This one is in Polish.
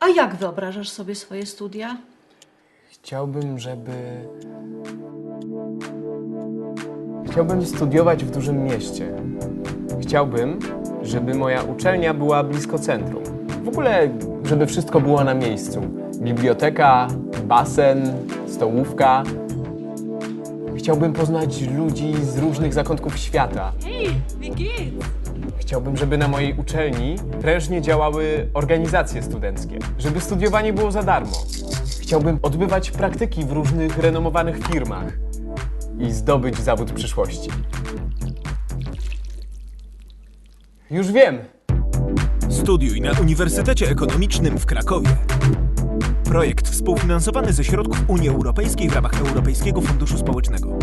A jak wyobrażasz sobie swoje studia? Chciałbym, żeby. Chciałbym studiować w dużym mieście. Chciałbym, żeby moja uczelnia była blisko centrum. W ogóle, żeby wszystko było na miejscu. Biblioteka, basen, stołówka. Chciałbym poznać ludzi z różnych zakątków świata. Hey, wie geht's? Chciałbym, żeby na mojej uczelni prężnie działały organizacje studenckie, żeby studiowanie było za darmo. Chciałbym odbywać praktyki w różnych renomowanych firmach i zdobyć zawód przyszłości. Już wiem! Studiuj na Uniwersytecie Ekonomicznym w Krakowie. Projekt współfinansowany ze środków Unii Europejskiej w ramach Europejskiego Funduszu Społecznego.